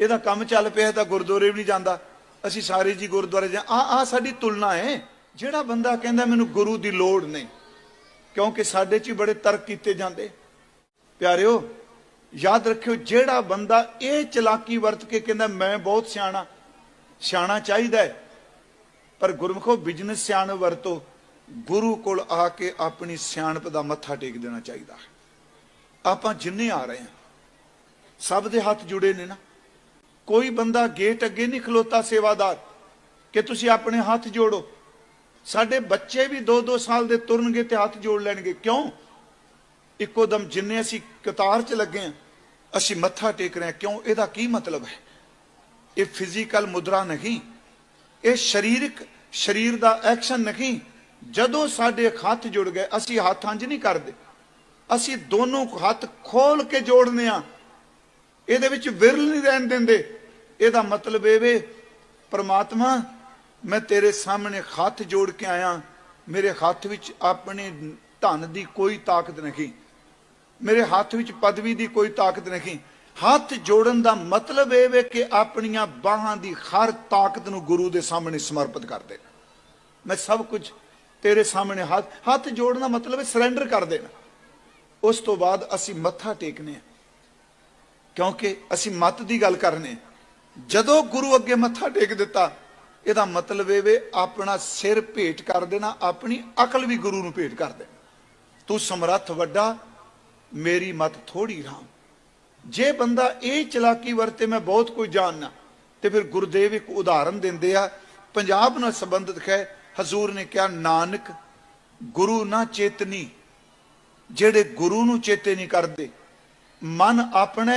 ਇਹਦਾ ਕੰਮ ਚੱਲ ਪਿਆ ਤਾਂ ਗੁਰਦੁਆਰੇ ਵੀ ਨਹੀਂ ਜਾਂਦਾ। ਅਸੀਂ ਸਾਰੇ ਜੀ ਗੁਰਦੁਆਰੇ ਜਾ ਆ ਆ ਸਾਡੀ ਤੁਲਨਾ ਹੈ। ਜਿਹੜਾ ਬੰਦਾ ਕਹਿੰਦਾ, ਮੈਨੂੰ ਗੁਰੂ ਦੀ ਲੋੜ ਨਹੀਂ। ਕਿਉਂਕਿ ਸਾਡੇ 'ਚ ਹੀ ਬੜੇ ਤਰਕ ਕੀਤੇ ਜਾਂਦੇ। ਪਿਆਰਿਓ, ਯਾਦ ਰੱਖਿਓ, ਜਿਹੜਾ ਬੰਦਾ ਇਹ ਚਲਾਕੀ ਵਰਤ ਕੇ ਕਹਿੰਦਾ, ਮੈਂ ਬਹੁਤ ਸਿਆਣਾ। ਸਿਆਣਾ ਚਾਹੀਦਾ ਹੈ। ਪਰ ਗੁਰਮਖੋ ਬਿਜ਼ਨਸ ਸਿਆਣ ਵਰਤੋ। ਗੁਰੂ ਕੋਲ ਆ ਕੇ ਆਪਣੀ ਸਿਆਣਪ ਦਾ ਮੱਥਾ ਟੇਕ ਦੇਣਾ ਚਾਹੀਦਾ ਹੈ। ਆਪਾਂ ਜਿੰਨੇ ਆ ਰਹੇ ਹਾਂ, ਸਭ ਦੇ ਹੱਥ ਜੁੜੇ ਨੇ ਨਾ। ਕੋਈ ਬੰਦਾ ਗੇਟ ਅੱਗੇ ਨਹੀਂ ਖਲੋਤਾ ਸੇਵਾਦਾਰ, ਕਿ ਤੁਸੀਂ ਆਪਣੇ ਹੱਥ ਜੋੜੋ। ਸਾਡੇ ਬੱਚੇ ਵੀ 2-2 ਸਾਲ ਦੇ ਤੁਰਨਗੇ ਤੇ ਹੱਥ ਜੋੜ ਲੈਣਗੇ। ਕਿਉਂ? ਇੱਕੋ ਦਮ ਜਿੰਨੇ ਅਸੀਂ ਕਤਾਰ 'ਚ ਲੱਗੇ ਹਾਂ, ਅਸੀਂ ਮੱਥਾ ਟੇਕ ਰਹੇ ਹਾਂ। ਕਿਉਂ? ਇਹਦਾ ਕੀ ਮਤਲਬ ਹੈ? ਇਹ ਫਿਜ਼ੀਕਲ ਮੁਦਰਾ ਨਹੀਂ। ਇਹ ਸਰੀਰਕ, ਸਰੀਰ ਦਾ ਐਕਸ਼ਨ ਨਹੀਂ। ਜਦੋਂ ਸਾਡੇ ਹੱਥ ਜੁੜ ਗਏ, ਅਸੀਂ ਹੱਥ ਅੰਜ ਨਹੀਂ ਕਰਦੇ। ਅਸੀਂ ਦੋਨੋਂ ਹੱਥ ਖੋਲ ਕੇ ਜੋੜਨੇ ਆ ਇਹਦੇ ਵਿੱਚ ਵਿਰਲ ਨਹੀਂ ਰਹਿਣ ਦਿੰਦੇ। ਇਹਦਾ ਮਤਲਬ ਇਹ ਵੇ, ਪ੍ਰਮਾਤਮਾ, ਮੈਂ ਤੇਰੇ ਸਾਹਮਣੇ ਹੱਥ ਜੋੜ ਕੇ ਆਇਆ, ਮੇਰੇ ਹੱਥ ਵਿੱਚ ਆਪਣੇ ਧਨ ਦੀ ਕੋਈ ਤਾਕਤ ਨਹੀਂ। ਮੇਰੇ ਹੱਥ ਵਿੱਚ ਪਦਵੀ ਦੀ ਕੋਈ ਤਾਕਤ ਨਹੀਂ। ਹੱਥ ਜੋੜਨ ਦਾ ਮਤਲਬ ਇਹ ਵੇ ਕਿ ਆਪਣੀਆਂ ਬਾਹਾਂ ਦੀ ਹਰ ਤਾਕਤ ਨੂੰ ਗੁਰੂ ਦੇ ਸਾਹਮਣੇ ਸਮਰਪਿਤ ਕਰ ਦੇਣਾ। ਮੈਂ ਸਭ ਕੁਝ ਤੇਰੇ ਸਾਹਮਣੇ ਹੱਥ ਹੱਥ ਜੋੜਨ ਦਾ ਮਤਲਬ ਹੈ ਸਰੈਂਡਰ ਕਰ ਦੇਣਾ। ਉਸ ਤੋਂ ਬਾਅਦ ਅਸੀਂ ਮੱਥਾ ਟੇਕਨੇ ਆ। ਕਿਉਂਕਿ ਅਸੀਂ ਮਤ ਦੀ ਗੱਲ ਕਰਨੇ ਆ। ਜਦੋਂ ਗੁਰੂ ਅੱਗੇ ਮੱਥਾ ਟੇਕ ਦਿੱਤਾ, ਇਹਦਾ ਮਤਲਬ ਇਹ ਵੇ, ਆਪਣਾ ਸਿਰ ਭੇਟ ਕਰ ਦੇਣਾ, ਆਪਣੀ ਅਕਲ ਵੀ ਗੁਰੂ ਨੂੰ ਭੇਟ ਕਰ ਦੇਣਾ। ਤੂੰ ਸਮਰੱਥ ਵੱਡਾ, ਮੇਰੀ ਮਤ ਥੋੜੀ ਰਾਮ। ਜੇ ਬੰਦਾ ਇਹ ਚਲਾਕੀ ਵਰਤੇ ਮੈਂ ਬਹੁਤ ਕੁਝ ਜਾਣਨਾ, ਤੇ ਫਿਰ ਗੁਰਦੇਵ ਇੱਕ ਉਦਾਹਰਨ ਦਿੰਦੇ ਆ, ਪੰਜਾਬ ਨਾਲ ਸੰਬੰਧਿਤ ਹੈ ਹਜ਼ੂਰ ਨੇ ਕਿਹਾ, ਨਾਨਕ, ਗੁਰੂ ਨਾ ਚੇਤਨੀ, ਜਿਹੜੇ ਗੁਰੂ ਨੂੰ ਚੇਤੇ ਨਹੀਂ ਕਰਦੇ, ਮਨ ਆਪਣੇ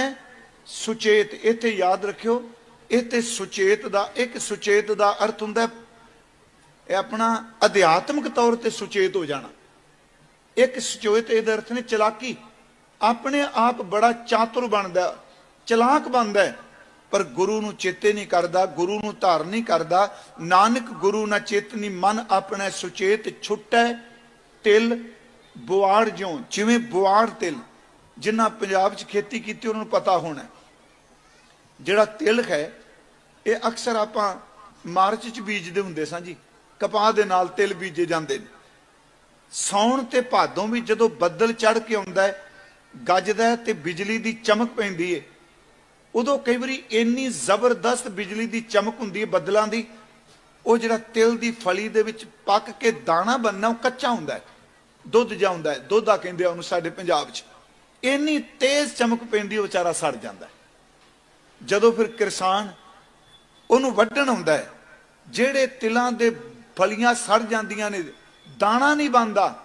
ਸੁਚੇਤ, ਇੱਥੇ ਯਾਦ ਰੱਖਿਓ ਇਹ ਤੇ ਸੁਚੇਤ ਦਾ, ਇੱਕ ਸੁਚੇਤ ਦਾ ਅਰਥ ਹੁੰਦਾ ਇਹ ਆਪਣਾ ਅਧਿਆਤਮਿਕ ਤੌਰ ਤੇ ਸੁਚੇਤ ਹੋ ਜਾਣਾ। ਇੱਕ ਸੁਚੇਤ ਇਹਦਾ ਅਰਥ ਨੇ ਚਲਾਕੀ। ਆਪਣੇ ਆਪ ਬੜਾ ਚਾਤੁਰ ਬਣਦਾ, ਚਲਾਕ ਬਣਦਾ ਪਰ ਗੁਰੂ ਨੂੰ ਚੇਤੇ ਨਹੀਂ ਕਰਦਾ, ਗੁਰੂ ਨੂੰ ਧਾਰਨ ਨਹੀਂ ਕਰਦਾ। ਨਾਨਕ ਗੁਰੂ ਨਾ ਚੇਤਨੀ, ਮਨ ਆਪਣੇ ਸੁਚੇਤ ਛੁੱਟੈ ਤਿਲ ਬੁਆੜ ਜਿਉਂ, ਜਿਵੇਂ ਬੁਆੜ ਤਿਲ। ਜਿਨ੍ਹਾਂ ਪੰਜਾਬ 'ਚ ਖੇਤੀ ਕੀਤੀ, ਉਹਨਾਂ ਨੂੰ ਪਤਾ ਹੋਣਾ ਜਿਹੜਾ ਤਿਲ ਹੈ ਇਹ ਅਕਸਰ ਆਪਾਂ ਮਾਰਚ 'ਚ ਬੀਜਦੇ ਹੁੰਦੇ ਸਾਂ ਜੀ, ਕਪਾਹ ਦੇ ਨਾਲ ਤਿਲ ਬੀਜੇ ਜਾਂਦੇ ਨੇ। ਸੌਣ ਤੇ ਭਾਦੋਂ ਵੀ ਜਦੋਂ ਬੱਦਲ ਚੜ ਕੇ ਆਉਂਦਾ ਹੈ, ਗੱਜਦਾ ਤੇ ਬਿਜਲੀ ਦੀ ਚਮਕ ਪੈਂਦੀ ਹੈ ਉਦੋਂ ਕਈ ਵਾਰੀ ਇੰਨੀ ਜ਼ਬਰਦਸਤ ਬਿਜਲੀ ਦੀ ਚਮਕ ਹੁੰਦੀ ਹੈ ਬੱਦਲਾਂ ਦੀ, ਉਹ ਜਿਹੜਾ ਤਿਲ ਦੀ ਫਲੀ ਦੇ ਵਿੱਚ ਪੱਕ ਕੇ ਦਾਣਾ ਬੰਨਣਾ, ਉਹ ਕੱਚਾ ਹੁੰਦਾ ਹੈ। ਦੁੱਧ ਜਾਉਂਦਾ ਹੈ, ਦੋਧਾ ਕਹਿੰਦੇ ਆ ਉਹਨੂੰ ਸਾਡੇ ਪੰਜਾਬ 'ਚ। ਇੰਨੀ ਤੇਜ਼ ਚਮਕ ਪੈਂਦੀ ਉਹ ਵਿਚਾਰਾ ਸੜ ਜਾਂਦਾ ਜਦੋਂ ਫਿਰ ਕਿਸਾਨ ਉਹਨੂੰ ਵੱਢਣ ਹੁੰਦਾ ਹੈ। ਜਿਹੜੇ ਤਿਲਾਂ ਦੇ ਫਲੀਆਂ ਸੜ ਜਾਂਦੀਆਂ ਨੇ, ਦਾਣਾ ਨਹੀਂ ਬਣਦਾ,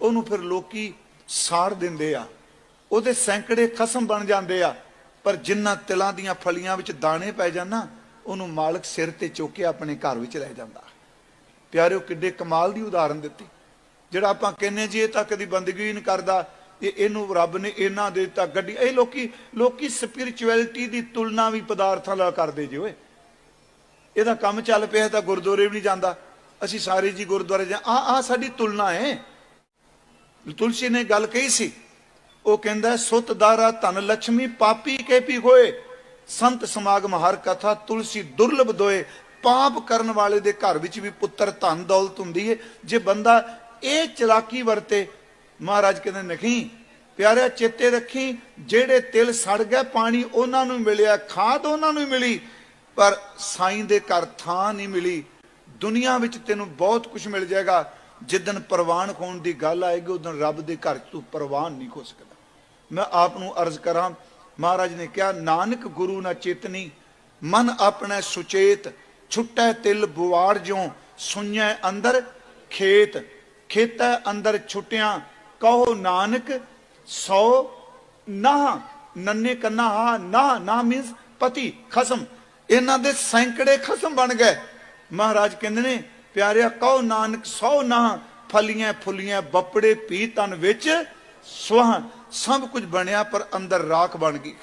ਉਹਨੂੰ ਫਿਰ ਲੋਕੀ ਸਾੜ ਦਿੰਦੇ ਆ। ਉਹਦੇ ਸੈਂਕੜੇ ਖਸਮ ਬਣ ਜਾਂਦੇ ਆ। ਪਰ ਜਿੰਨਾ ਤਿਲਾਂ ਦੀਆਂ ਫਲੀਆਂ ਵਿੱਚ ਦਾਣੇ ਪੈ ਜਾਣਾ ਉਹਨੂੰ ਮਾਲਕ ਸਿਰ ਤੇ ਚੁੱਕ ਕੇ ਆਪਣੇ ਘਰ ਵਿੱਚ ਲੈ ਜਾਂਦਾ। ਪਿਆਰਿਓ, ਕਿੱਡੇ ਕਮਾਲ ਦੀ ਉਦਾਹਰਨ ਦਿੱਤੀ। ਜਿਹੜਾ ਆਪਾਂ ਕਹਿੰਨੇ ਜੀ, ਇਹ ਤਾਂ ਕਦੀ ਬੰਦਗੀ ਹੀ ਨਹੀਂ ਕਰਦਾ, ਇਹ ਇਹਨੂੰ ਰੱਬ ਨੇ ਇਹਨਾਂ ਦੇ ਦਿੱਤਾ ਗੱਡੀ। ਇਹ ਲੋਕੀ ਲੋਕੀ ਸਪਿਰਚੁਅਲਿਟੀ ਦੀ ਤੁਲਨਾ ਵੀ ਪਦਾਰਥਾਂ ਨਾਲ ਕਰਦੇ ਜੀ ਓਏ। ਇਹਦਾ ਕੰਮ ਚੱਲ ਪਿਆ ਤਾਂ ਗੁਰਦੁਆਰੇ ਵੀ ਨਹੀਂ ਜਾਂਦਾ। ਅਸੀਂ ਸਾਰੇ ਜੀ ਗੁਰਦੁਆਰੇ ਜਾ ਆ ਆ ਸਾਡੀ ਤੁਲਨਾ ਹੈ। ਤੁਲਸੀ ਨੇ ਗੱਲ ਕਹੀ ਸੀ। ਉਹ ਕਹਿੰਦਾ, ਸੁਤ ਦਾਰਾ ਧਨ ਲక్ష్ਮੀ ਪਾਪੀ ਕੇ ਪੀ ਹੋਏ। ਸੰਤ ਸਮਾਗਮ ਹਰ ਕਥਾ ਤੁਲਸੀ ਦੁਰਲਭ ਦੋਏ। ਪਾਪ ਕਰਨ ਵਾਲੇ ਦੇ ਘਰ ਵਿੱਚ ਵੀ ਪੁੱਤਰ ਧਨ ਦੌਲਤ ਹੁੰਦੀ ਹੈ ਜੇ ਬੰਦਾ ਇਹ ਚਲਾਕੀ ਵਰਤੇ, ਮਹਾਰਾਜ ਕਹਿੰਦੇ, ਨਹੀਂ, ਪਿਆਰਿਆ, ਚੇਤੇ ਰੱਖੀ। ਜਿਹੜੇ ਤਿਲ ਸੜ ਗਏ ਪਾਣੀ, ਉਹਨਾਂ ਨੂੰ ਮਿਲਿਆ, ਖਾਦ ਉਹਨਾਂ ਨੂੰ ਮਿਲੀ। ਪਰ ਸਾਈਂ ਦੇ ਘਰ ਥਾਂ ਨਹੀਂ ਮਿਲੀ। ਦੁਨੀਆ ਵਿੱਚ ਤੈਨੂੰ ਬਹੁਤ ਕੁਝ ਮਿਲ ਜਾਏਗਾ। ਜਿੱਦਨ ਪ੍ਰਵਾਨ ਖੋਣ ਦੀ ਗੱਲ ਆਏਗੀ, ਉਦੋਂ ਰੱਬ ਦੇ ਘਰ ਤੂੰ ਪ੍ਰਵਾਨ ਨਹੀਂ ਖੋ ਸਕਦਾ। ਮੈਂ ਆਪ ਨੂੰ ਅਰਜ਼ ਕਰਾਂ, ਮਹਾਰਾਜ ਨੇ ਕਿਹਾ, ਨਾਨਕ ਗੁਰੂ ਨਾ ਚੇਤਨੀ, ਮਨ ਆਪਣੇ ਸੁਚੇਤ, ਛੁੱਟੈ ਤਿਲ ਬੁਆੜ ਜਿਉ ਸੁਣੈ ਅੰਦਰ ਖੇਤ, ਖੇਤੈ ਅੰਦਰ ਛੁੱਟਿਆਂ, ਕਹੋ ਨਾਨਕ, ਸੋ ਨਾ ਨੰਨੇ ਕੰਨਾ, ਹਾ ਨਾ ਨਾ ਮੀਨਸ ਪਤੀ, ਖਸਮ। ਇਹਨਾਂ ਦੇ ਸੈਂਕੜੇ ਖਸਮ ਬਣ ਗਏ। ਮਹਾਰਾਜ ਕਹਿੰਦੇ ਨੇ, ਪਿਆਰਿਆ, ਕਹੋ ਨਾਨਕ, ਸੋ ਨਾ ਫਲੀਆਂ, ਫੁੱਲੀਆਂ, ਬੱਪੜੇ ਪੀ ਤਨ ਵਿੱਚ ਸੁਹਾਂ ਸਭ ਕੁਝ ਬਣਿਆ ਪਰ ਅੰਦਰ ਰਾਖ ਬਣ ਗਈ।